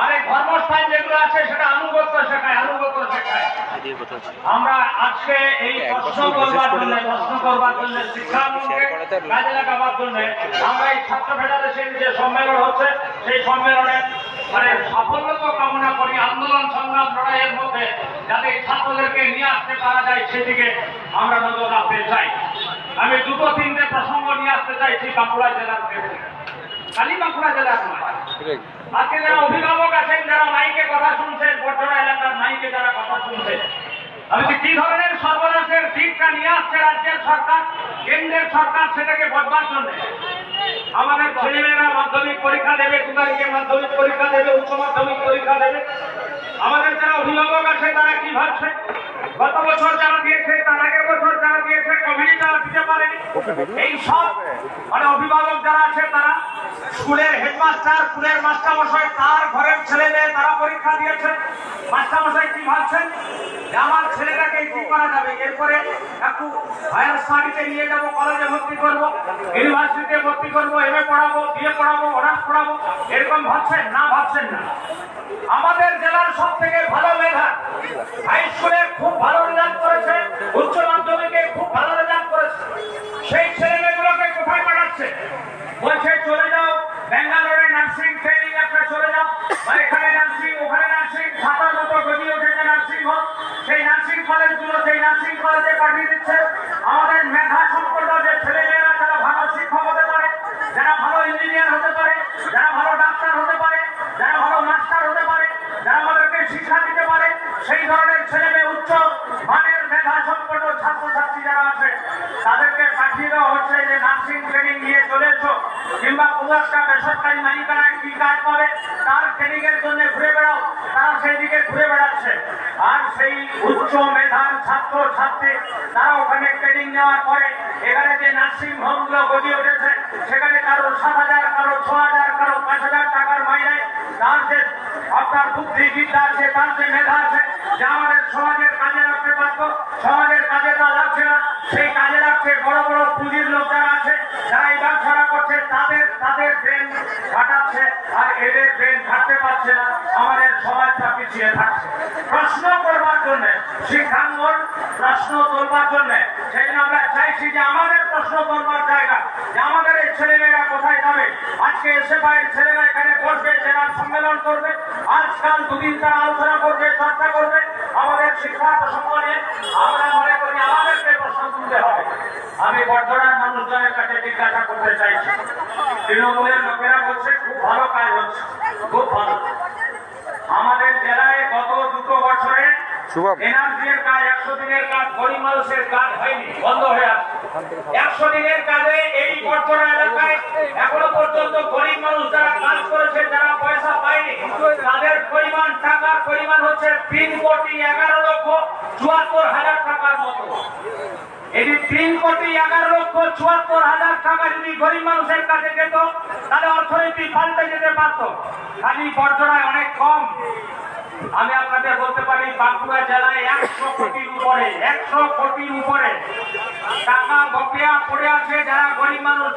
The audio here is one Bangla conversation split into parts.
আর এই ধর্মস্থান যেগুলো আছে সেটা আনুগত্য শেখায় আনুগত্য শেখায়। আমরা আজকে এই প্রশ্ন করবার জন্য প্রশ্ন করবার জন্য শিক্ষাঙ্গনকে কাজে লাগাবার জন্য আমরা এই ছাত্র ফেডারেশন যে সম্মেলন হচ্ছে সেই সম্মেলনে মানে সাফল্য তো কামনা করি আন্দোলন সংগ্রাম লড়াইয়ের মধ্যে যাতে ছাত্রদেরকে নিয়ে আসতে পারা যায় সেদিকে আমরা নজর রাখতে চাই। আমি দুটো তিনটে প্রসঙ্গ নিয়ে আসতে চাইছি বাঁকুড়া জেলার খালি বাঁকুড়া জেলার নয় আজকে যারা অভিভাবক আছেন, যারা মাইকে কথা শুনছেন, বর্ধমান এলাকার মাইকে যারা কথা শুনছেন, আমি কি ধরনের সর্বনাশের দিকটা নিয়ে আসছে রাজ্যের সরকার, কেন্দ্রের সরকার সেটাকে বদবার জন্য? আমাদের ছেলেমেয়েরা মাধ্যমিক পরীক্ষা দেবে দু তারিখে মাধ্যমিক পরীক্ষা দেবে, উচ্চ মাধ্যমিক পরীক্ষা দেবে। আমাদের যারা অভিভাবক আছে, তারা কি ভাবছে? গত বছর যারা দিয়েছে তার আগের বছর যারা দিতে পারেনি। এই সব মানে অভিভাবক যারা আছে তারা স্কুলের হেডমাস্টার স্কুলের মাস্টারমশাই তার ঘরের ছেলে মেয়ে তারা পরীক্ষা দিয়েছে মাস্টারমশাই কি ভাবছেন? যে আমার ছেলেটাকে কি করা যাবে? এরপরে একটু হায়ার স্টাডিতে নিয়ে যাব কলেজে ভর্তি করব ইউনিভার্সিটিতে ভর্তি করব এম এ পড়াবো বিএ পড়াবো অনার্স পড়াবো। এরকম ভাবছেন? না ভাবছেন না। আমাদের জেলার সব থেকে ভালো মেধা হাই স্কুলে খুব ভালো রেজাল্ট করেছে। উচ্চ মাধ্যমিকে খুব ভালো সেই ছেলে মেয়েগুলোকে কোথায় পাঠাচ্ছে? বলছে, চলে যাও, ব্যাঙ্গালোরে নার্সিং ট্রেনিং একটা চলে যাও। বা এখানে নার্সিং, ওখানে নার্সিং ছাতার মতো গড়িয়ে উঠেছে নার্সিং হোম সেই নার্সিং কলেজগুলো সেই নার্সিং কলেজে পাঠিয়ে দিচ্ছে। আমাদের তার ট্রেনিং এর জন্য পরে এখানে যে নার্সিং হোমগুলো গড়িয়ে সেখানে কারও সাত হাজার, কারও ছ হাজার, কারও পাঁচ হাজার টাকার মাইনে, তার যে আপনার বুদ্ধি বিদ্যা তার যে মেধা আছে যে আমাদের সমাজের কাজে রাখতে পারতো সমাজের কাজে তা লাগছে না। সেই কাজে লাগছে বড় বড় পুঁজির লোক যারা আছে, যারা এই ব্যবসাটা করছে, তাদের তাদের ব্রেন ঘাটাচ্ছে আর এদের ব্রেন ঘাটতে পারছে না, আমাদের সমাজটা পিছিয়ে থাকছে। প্রশ্ন করবার জন্য, শিক্ষাঙ্গন প্রশ্ন তোলবার জন্য, সেই জন্য আমরা চাইছি যে আমাদের প্রশ্ন তোলবার জায়গা, যে আমাদের এই ছেলেমেয়েরা কোথায় যাবে? আজকে এসে পায়ের ছেলেরা এখানে বসবে, জেলার সম্মেলন করবে, আজকাল দুদিন তারা আলোচনা করবে, চর্চা করবে, আমাদের শিক্ষা প্রসঙ্গ নিয়ে আমরা মনে করি আমাদেরকে প্রশ্ন তুলতে হবে। আমি বর্ধমানের মানুষজনের কাছে জিজ্ঞাসা করতে চাইছি। তৃণমূলের লোকেরা বলছে ভালো কাজ হচ্ছে খুব ভালো আমাদের জেলায় গত দুটো বছরে শুভম। কাজ একশো দিনের কাজ গরিব মানুষের কাজ হয়নি বন্ধ হয়ে আছে একশো দিনের কাজে এই বর্তমান এলাকায় এখনও পর্যন্ত গরিব মানুষ যারা কাজ করেছে যারা পয়সা পায়নি তাদের পরিমাণ টাকার পরিমাণ হচ্ছে তিন কোটি এগারো লক্ষ চুয়াত্তর হাজার টাকার মতো এটি তিন কোটি এগারো লক্ষ চুয়াত্তর হাজার টাকা যদি গরিব মানুষের কাছে যেত তাহলে অর্থনীতি পাল্টে যেতে পারত। খালি বর্জনায় অনেক কম। আমি আপনাদের বলতে পারি, বাঁকুড়া জেলায় একশো মানুষ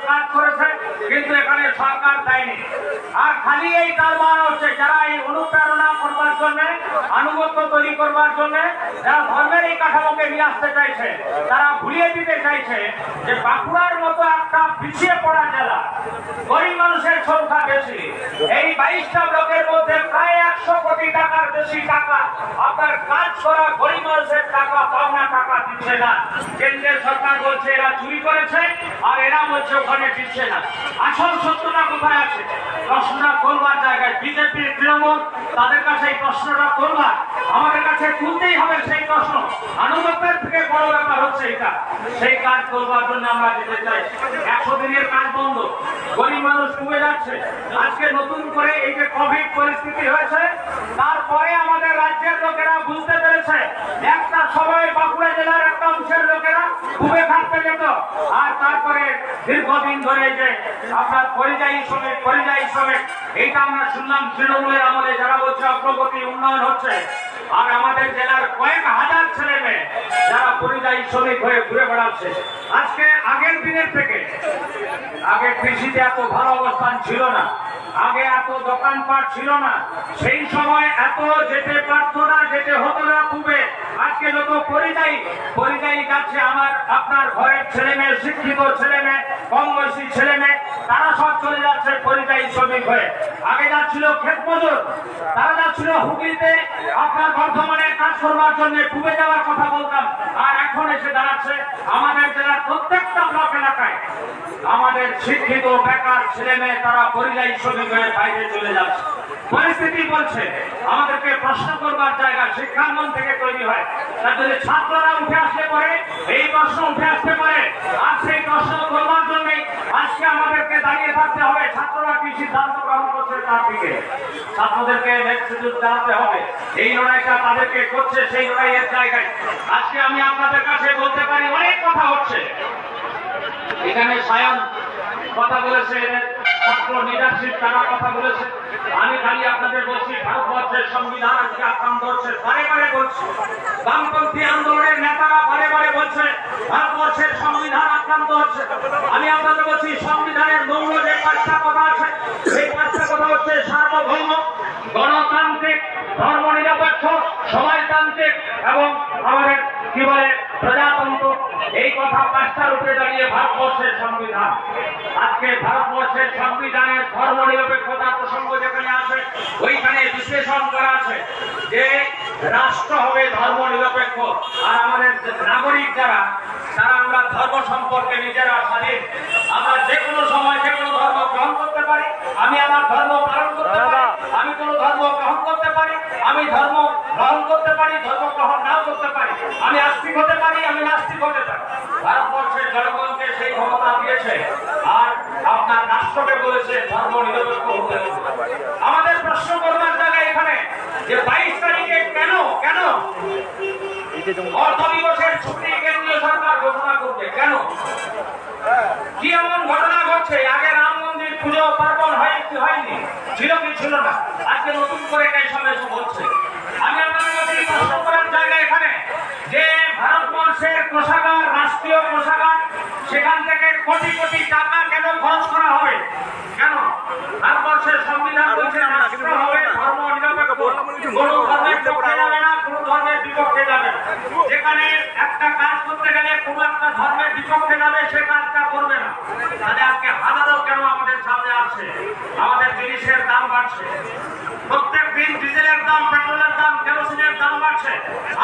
তৈরি ভুলিয়ে দিতে চাইছে যে বাঁকুড়ার মতো একটা পিছিয়ে পড়া জেলা, গরিব মানুষের সংখ্যা বেশি। এই বাইশটা ব্লকের মধ্যে প্রায় একশো কোটি টাকার বেশি টাকা আপনার কাজ করা গরিব মানুষের টাকা পাওনা টাকা দিচ্ছে না। কেন্দ্রের সরকার বলছে, এরা চুরি করেছে আর এরা বলছে ওখানে দিচ্ছে না। আসল সত্যটা কোথায় আছে? প্রশ্নটা তোলবার জায়গায় বিজেপির তৃণমূল, তাদের কাছে এই প্রশ্নটা তোলবার আমাদের কাছে তুলতেই হবে সেই প্রশ্ন। আনুগত্যের থেকে বড় ব্যাপার হচ্ছে এটা। সেই কাজ করবার জন্য আমরা যেতে চাই। একশো দিনের কাজ বন্ধ। গরিব মানুষ ডুবে যাচ্ছে। আজকে নতুন করে এই যে কোভিড পরিস্থিতি হয়েছে, তারপরে আমাদের রাজ্যের লোকেরা বুঝতে পেরেছে একটা সময় বাঁকুড়া জেলার একটা অংশের লোকেরা ডুবে থাকতে যেত। আর তারপরে দীর্ঘদিন ধরে যে আপনার পরিযায়ী শ্রমিক পরিযায়ী শ্রমিক, এইটা আমরা শুনলাম তৃণমূলের আমলে যারা বলছে অগ্রগতি উন্নয়ন হচ্ছে। আর আমাদের জেলার কয়েক হাজার ছেলে মেয়ে যারা পরিযায়ী শ্রমিক হয়ে ঘুরে বেড়াচ্ছে। আজকে আগের দিনের থেকে আগে কৃষিতে এত ভালো অবস্থান ছিল না। আগে এত দোকানপাট ছিল না। সেই সময় এত যেতে পারতো না, যেতে হতো না পূবে আজকে যত পরিযায়ী পরিযায়ী যাচ্ছে আমার, আপনার ঘরের ছেলে মেয়ে শিক্ষিত ছেলে মেয়ে কম বয়সী ছেলে মেয়ে তারা সব চলে যাচ্ছে পরিযায়ী শ্রমিক হয়ে। আগে যাচ্ছিল ক্ষেত মজুর, তারা যাচ্ছিল হুগলিতে আপনার বর্ধমানে কাজ করবার জন্য ডুবে যাওয়ার কথা বলতাম। আর এখন এসে দাঁড়াচ্ছে আমাদের জেলার প্রত্যেকটা ব্লক এলাকায়। আমাদের শিক্ষিত, বেকার ছেলে মেয়ে তারা পরিযায়ী শ্রমিক হয়ে বাইরে চলে যাচ্ছে। পরিস্থিতি বলছে, আমাদেরকে প্রশ্ন করবার জায়গা শিক্ষাঙ্গন থেকে তৈরি হয়। তার যদি ছাত্ররা উঠে আসলে পরে, এই প্রশ্ন উঠে আসতে পারে, আর সেই প্রশ্ন করবার জন্যই আজকে আমাদেরকে দাঁড়িয়ে থাকতে হবে। ছাত্ররা কি সিদ্ধান্ত গ্রহণ করছে তার দিকে? ছাত্রদেরকে নেতৃত্ব জানাতে হবে। এই লড়াইটা তাদেরকে করছে সেই লড়াইয়ের জায়গায়। আজকে আমি আপনাদের কাছে বলতে পারি, অনেক কথা হচ্ছে। এখানে সায়ন কথা বলেছে ছাত্র লিডারশিপ তারা কথা বলেছে। আমি সংবিধান আজকে আক্রান্ত হচ্ছে বারে বারে বলছি। আন্দোলনের নেতারা বারে বারে বলছে, ভারতবর্ষের সংবিধান আক্রান্ত হচ্ছে আমি আপনাদের বলছি, সংবিধানের মৌল যে পাঁচটা কথা আছে, সেই পাঁচটা কথা হচ্ছে সার্বভৌম, গণতান্ত্রিক, ধর্মনিরপেক্ষ, সমাজতান্ত্রিক এবং আমাদের কি বলে, প্রজাতন্ত্র। এই কথা পাঁচটার উপরে দাঁড়িয়ে ভারতবর্ষের সংবিধান। আজকে ভারতবর্ষের সংবিধানের ধর্ম নিরপেক্ষতার প্রসঙ্গ যেখানে আছে, ওইখানে বিশ্লেষণ করা আছে যে রাষ্ট্র হবে ধর্ম নিরপেক্ষ আর আমাদের নাগরিক যারা ধর্ম সম্পর্কে নিজেরা স্বাধীন আমরা যে কোনো সময় যে কোনো ধর্ম গ্রহণ করতে পারি। আমি আমার ধর্ম পালন করতে পারি। আমি কোনো ধর্ম গ্রহণ করতে পারি। আমি ধর্ম গ্রহণ করতে পারি ধর্ম গ্রহণ নাও করতে পারি। আমি আস্তিক হতে পারি আমি নাস্তিক হতে পারি। ভারতবর্ষের জনগণকে সেই ক্ষমতা দিয়েছে। আর আপনার রাষ্ট্রকে বলেছে ধর্ম নিরপেক্ষ হতে আমাদের প্রশ্ন করবার জায়গা এখানে যে বাইশ তারিখে কেন কেন? অর্থ দিবসের ছুটি কেন্দ্রীয় সরকার ঘোষণা করবে কেন কি এমন ঘটনা ঘটছে? আগে রাম মন্দির পুজো পার্বণ হয় কি হয়নি? ছিল কি ছিল না? আজকে নতুন করে এই সব এসব হচ্ছে। আমি আপনাদের প্রশ্ন করার জায়গা এখানে। যে ভারতবর্ষের কোষাগার, রাষ্ট্রীয় কোষাগার, সেখান থেকে কোটি কোটি টাকা কেন খরচ করা হবে? কেন? ভারতবর্ষের সংবিধান বলছে রাষ্ট্র হবে, ধর্ম নিরপেক্ষ। কোনো ধর্মের পক্ষে যাবে না, কোনো ধর্মের বিপক্ষে যাবে যেখানে একটা কাজ করতে গেলে কোনো একটা ধর্মের বিপক্ষে যাবে সে কাজটা করবে না। তাহলে আজকে হাজারো কেন আমাদের সামনে আসছে? আমাদের জিনিসের দাম বাড়ছে। প্রত্যেক দিন ডিজেলের দাম, পেট্রোলের দাম, কেরোসিনের দাম বাড়ছে।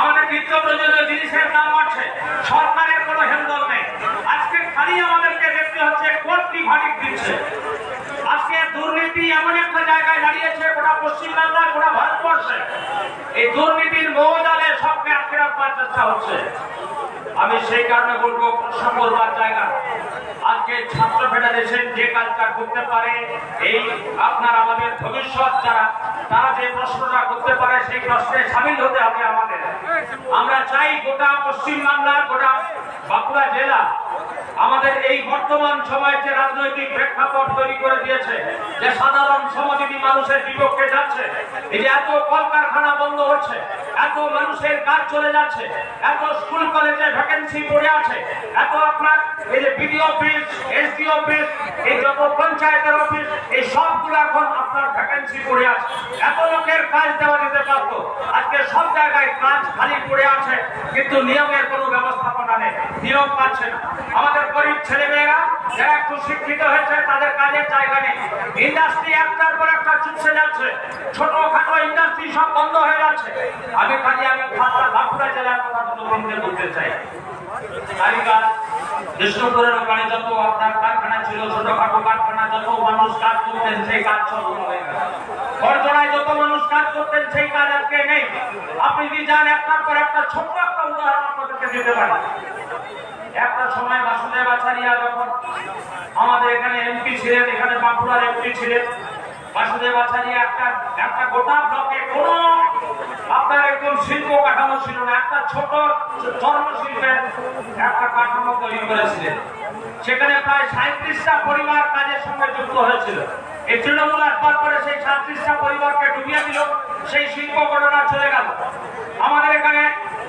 আমাদের নিত্য প্রয়োজনীয় জিনিসের দাম বাড়ছে। সরকারের কোনো হেলদল নেই। আজকে খালি আমাদেরকে দেখতে হচ্ছে কোর্ট কি ভাটিক দিচ্ছে। আজকে দুর্নীতি এমন একটা জায়গায় দাঁড়িয়েছে, গোটা পশ্চিমবাংলায় গোটা ভারতবর্ষে। এই দুর্নীতির আটকে আমি সেই কারণে বলব করবার জায়গা। আজকে ছাত্র ফেডারেশন যে কাজটা করতে পারে, এই আপনার আমাদের ভবিষ্যৎ যারা, তারা যে প্রশ্নটা করতে পারে, সেই প্রশ্নে সামিল হতে হবে আমাদের। আমরা চাই গোটা পশ্চিম বাংলা গোটা বাঁকুড়া জেলা আমাদের এই বর্তমান সময়ের যে রাজনৈতিক প্রেক্ষাপট তৈরি করে দিয়েছে, যে সাধারণ সমাজীবী মানুষের বিপক্ষে যাচ্ছে, এই যে এত কলকারখানা বন্ধ হচ্ছে, এত মানুষের কাজ চলে যাচ্ছে, এত স্কুল কলেজে ভ্যাকেন্সি পড়ে আছে, এত আপনার এই যে বিডিও অফিস এসডি অফিস এই যত পঞ্চায়েতের অফিস এই সবগুলো এখন আপনার ভ্যাকেন্সি পড়ে আছে। এত লোকের কাজ দেওয়া যেতে পারতো। আজকে সব জায়গায় কাজ খালি পড়ে আছে, কিন্তু নিয়মের কোনো ব্যবস্থাপনা নেই। নিয়ম পাচ্ছে আমাদের গরিব ছেলেমেয়েরা যারা একটু শিক্ষিত হয়েছে, তাদের কাজের জায়গা নেই। ইন্ডাস্ট্রি একটার পর একটা চুপসে যাচ্ছে। ছোটখাটো ইন্ডাস্ট্রি সব বন্ধ হয়ে যাচ্ছে। আমি খালি আমি বাঁকুড়া জেলার কথা দুটো বলতে চাই। কালীগঞ্জ বিষ্ণুপুরের ওখানে যত আপনার কারখানা ছিল কারখানা, যত মানুষ কাজ করতেন সেই কাজ যত মানুষ কাজ করতেন সেই কাজ আজকে নেই? আপনি পর একটা একটা উদাহরণ আপনাদেরকে দিতে একটা সময় বাসুদেব আচারিয়া যখন আমাদের এখানে এমপি ছিলেন, এখানে বাঁকুড়ার এমপি ছিলেন, বাসুদেব আচারিয়া একটা একটা গোটা ব্লকে কোনো আপনার একদম শিল্প কাঠামো ছিল না, একটা ছোট চর্মশিল্পের একটা কাঠামো তৈরি করেছিলেন। সেখানে প্রায় সাঁত্রিশটা পরিবার কাজের সঙ্গে যুক্ত হয়েছিল। এই তৃণমূল আসবার পরে সেই সাঁত্রিশটা পরিবারকে ডুবিয়ে দিল, সেই শিল্প ঘটনা চলে গেল। আমাদের এখানে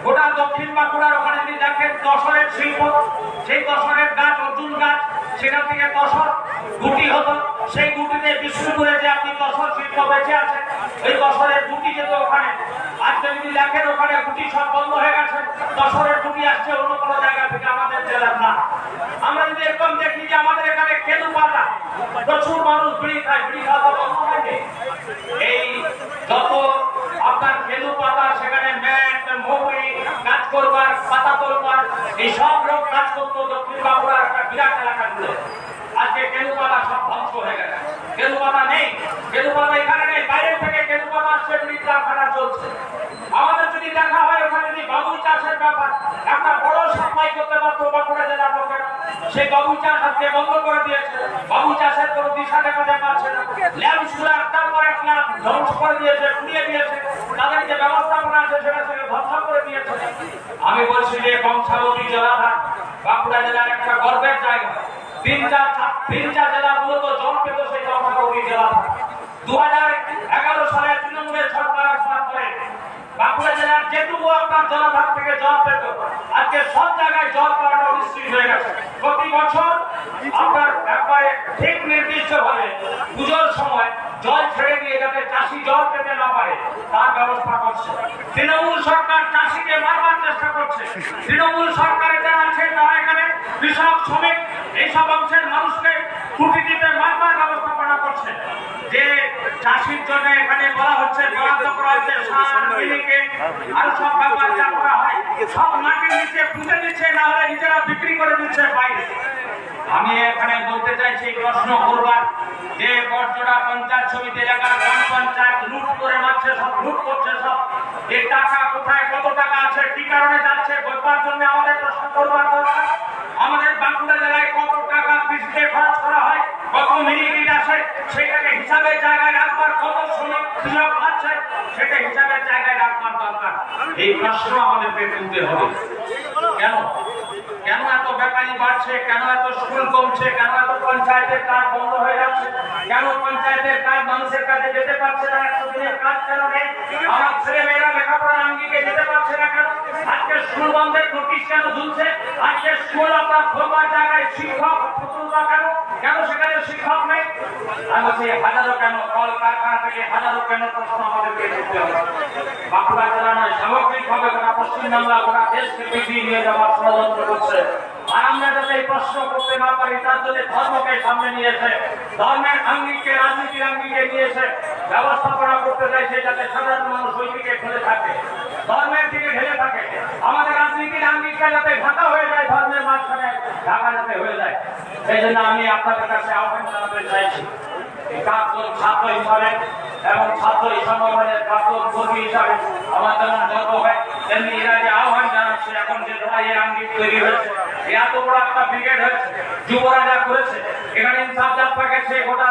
গোটা দক্ষিণ বাঁকুড়ার ওখানে যদি দেখেন, দশরের শিল্প, সেই দশরের সেখান থেকে দশর গুটি হতো। সেই গুটিতে বিষ্ণুপুরে যে আপনি দশর শিল্প বেঁচে আছে ওই দশরের গুটি যেত ওখানে, আজকে যদি দেখেন ওখানে গুটি সব বন্ধ হয়ে গেছে দশরের গুটি আসছে অন্য কোনো জায়গা থেকে আমাদের জেলার না। আমরা যদি এরকম দেখি যে আমাদের এখানে কেদু পাতা, প্রচুর মানুষ বিড়ি খায়, বিড়ি খাওয়া বন্ধ হয়নি এই যত আপনার কেদু পাতা, সেখানে ম্যাট মৌরি কাজ করবার, পাতা তোলবার, এই সব লোক কাজ করতো দক্ষিণ বাঁকুড়ার একটা বিরাট এলাকা জুড়ে আজকে কেদু পাতা সব ধ্বংস হয়ে গেছে কেদু পাতা নেই কেদু পাতা এখানে নেই বাইরে থেকে কেদু পাতা আসছে বিড়ির কারখানা চলছে আমাদের যদি দেখা হয় ওখানে যদি বাবুই চাষের ব্যাপার একটা বড় সাপ্লাই করতে পারতো বাঁকুড়া জেলার লোকেরা সেই বাবুই চাষ আজকে বন্ধ করে দিয়েছে। বাবুই চাষের দিশা না। ল্যাব পর একটা ধ্বংস করে দিয়েছে দিয়েছে। তাদের যে ব্যবস্থাপনা আছে সেটা ধ্বংস করে দিয়েছে। আমি বলছি যে কংসাবতী জেলাঘাট বাঁকুড়া জেলার একটা গর্বের জায়গা। তিনটা তিনটা জেলা মূলত পেত সেই কংসাবতী জেলাঘাট দু হাজার এগারো সালে তৃণমূলের সরকার আসার পরে বাঁকুড়া জেলার যেটুকু আপনার জলাধার থেকে জল পেত আজকে সব জায়গায় জল পাওয়াটা নিশ্চিত হয়ে গেছে। প্রতি বছর আপনার একবারে ঠিক নির্দিষ্ট ভাবে পুজোর সময় জল ছেড়ে দিয়ে যাতে চাষি জল পেতে না পারে, তার ব্যবস্থা করছে। তৃণমূল সরকার চাষিকে মারবার চেষ্টা করছে। তৃণমূল সরকারে যারা আছে, তারা এখানে কৃষক, শ্রমিক, এইসব অংশের মানুষকে ত্রুটি দিতে মারবার ব্যবস্থাপনা করছে। যে চাষির জন্য এখানে বলা হচ্ছে, বরাদ্দ করা হচ্ছে সার, মিনিকে, আর সব ব্যাপার যা করা হয়, সব মাটির নিচে পুঁতে দিচ্ছে, না হলে নিজেরা বিক্রি করে দিচ্ছে বাইরে। আমি এখানে বলতে চাইছি, প্রশ্ন করবার, যে বর্জরা পঞ্চায়েত সমিতি এলাকার গ্রাম পঞ্চায়েত লুট করে মারছে, সব লুট করছে সব। এই টাকা কোথায়, কত টাকা আছে, কি কারণে যাচ্ছে বলবার জন্য আমাদের প্রশ্ন করবার দরকার। আমাদের বাঁকুড়া জেলায় কত টাকা কৃষিতে খরচ করা হয়, কত মিনিট আসে, সেটাকে হিসাবে কত শ্রমিক আছে, সেটা কেন? কেন এত বেকারি কেন এত স্কুল কমছে? কেন এত পঞ্চায়েতের কাজ বন্ধ হয়ে যাচ্ছে? কেন পঞ্চায়েতের কাজ মানুষের কাছে যেতে পারছে না? কাজ কেন নেই? লেখাপড়ার আঙ্গিকে যেতে আজকে স্কুল বন্ধের নোটিশ কেন ঝুলছে আজকে স্কুল আপনার খোলবার জায়গায় শিক্ষক প্রচুরতা কেন কেন সেখানে শিক্ষক নেই? আমি বলছি, হাজারো ব্যবস্থাপনা করতে চাইছে, যাতে সাধারণ মানুষ ওই দিকে ঠেলে থাকে ধর্মের দিকে ঢেলে থাকে আমাদের আঙ্গিকটা যাতে ঢাকা হয়ে যায়, ধর্মের মাঝখানে ঢাকা যাতে হয়ে যায়। সেই জন্য আমি আপনাদের কাছে আহ্বান জানাতে চাইছি প্রাক্তন ছাত্র হিসাবে এবং ছাত্র সংগঠনের প্রাক্তন কর্মী হিসাবে আমার যেমন গর্ব হয়। তেমনি এরা যে আহ্বান জানাচ্ছে, এখন যে লড়াইয়ের আঙ্গিক তৈরি হয়েছে এত বড় একটা ব্রিগেড হয়েছে যুবরা করেছে এখানে ইনসাফ যাত্রা গেছে, গোটা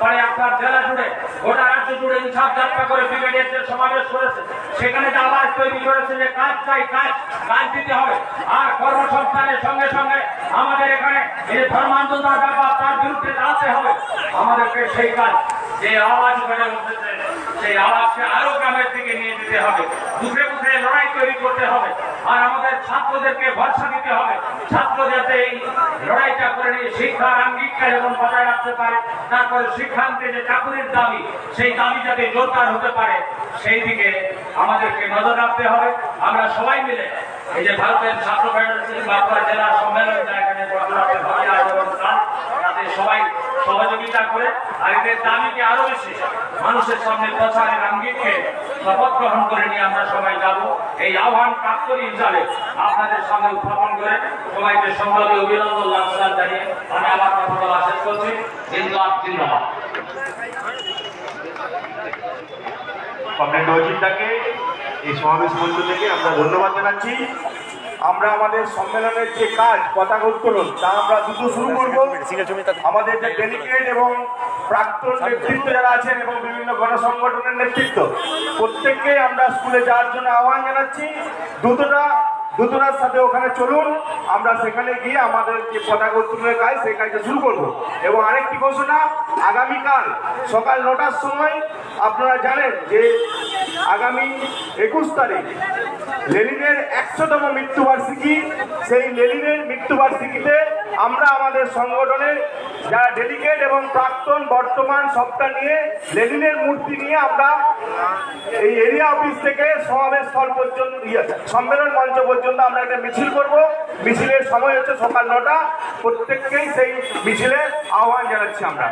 পরে আপনার জেলা জুড়ে, গোটা রাজ্য জুড়ে ইনসাফ যাত্রা করে ব্রিগেডের যে সমাবেশ করেছে। সেখানে আওয়াজ তৈরি করেছে যে কাজ চাই, কাজ কাজ দিতে হবে। আর কর্মসংস্থানের সঙ্গে সঙ্গে আমাদের এখানে এই যে ধর্মান্ততার ব্যাপার, তার বিরুদ্ধে দাঁড়াতে হবে। আমাদেরকে সেই কাজ, যে আওয়াজ বেড়ে উঠেছে, সেই আওয়াজকে আরও গ্রামের দিকে নিয়ে যেতে হবে। বুঝে লড়াই তৈরি করতে হবে। আর আমাদের ছাত্রদেরকে ভরসা দিতে হবে। ছাত্র যাতে এই লড়াইটা করে নিয়ে শিক্ষার আঙ্গিকটা যেমন বজায় রাখতে পারে, তারপরে শিক্ষান্তে যে চাকুরির দাবি, সেই দাবি যাতে জোরদার হতে পারে, সেই দিকে আমাদেরকে নজর রাখতে হবে। আমরা সবাই মিলে এই যে ভারতের ছাত্র ফেডারেশন, বাঁকুড়া জেলা সম্মেলন, যা এখানে তাতে সবাই সহযোগিতা করে আর এদের দাবিকে আরও বেশি? মানুষের সামনে প্রচারের আঙ্গিককে শপথ গ্রহণ করে নিয়ে আমরা সবাই যাব। এই আহ্বান প্রাপ্তরী হিসাবে আপনাদের সামনে উত্থাপন করে সবাইকে সংগ্রামী অভিনন্দন লাভ জানিয়ে আমি আমার কথা বলা শেষ করছি। জিন্দাবাদ জিন্দাবাদ। কমরেড নজিরদাকে এই সমাবেশ মঞ্চ থেকে আমরা ধন্যবাদ জানাচ্ছি। আমরা আমাদের সম্মেলনের যে কাজ পতাকা উত্তোলন তা আমরা দ্রুত শুরু করব। আমাদের যে ডেলিগেট এবং প্রাক্তন নেতৃত্ব যারা আছেন এবং বিভিন্ন গণসংগঠনের নেতৃত্ব প্রত্যেককেই আমরা স্কুলে যাওয়ার জন্য আহ্বান জানাচ্ছি। দ্রুতটা দ্রুততার সাথে ওখানে চলুন। আমরা সেখানে গিয়ে আমাদের যে পতাকা উত্তোলনের কাজ সেই কাজটা শুরু করব। এবং আরেকটি ঘোষণা আগামীকাল সকাল নটার সময় আপনারা জানেন যে আগামী একুশ তারিখ লেনিনের একশোতম মৃত্যুবার্ষিকী সেই লেনিনের মৃত্যুবার্ষিকীতে আমরা আমাদের সংগঠনের যারা ডেলিগেট এবং প্রাক্তন বর্তমান সবটা নিয়ে লেনিনের মূর্তি নিয়ে আমরা এই এরিয়া অফিস থেকে সমাবেশ স্থল পর্যন্ত ইয়ে, সম্মেলন মঞ্চ পর্যন্ত আমরা একটা মিছিল করব। মিছিলের সময় হচ্ছে সকাল নটা। প্রত্যেককেই সেই মিছিলে আহ্বান জানাচ্ছি আমরা।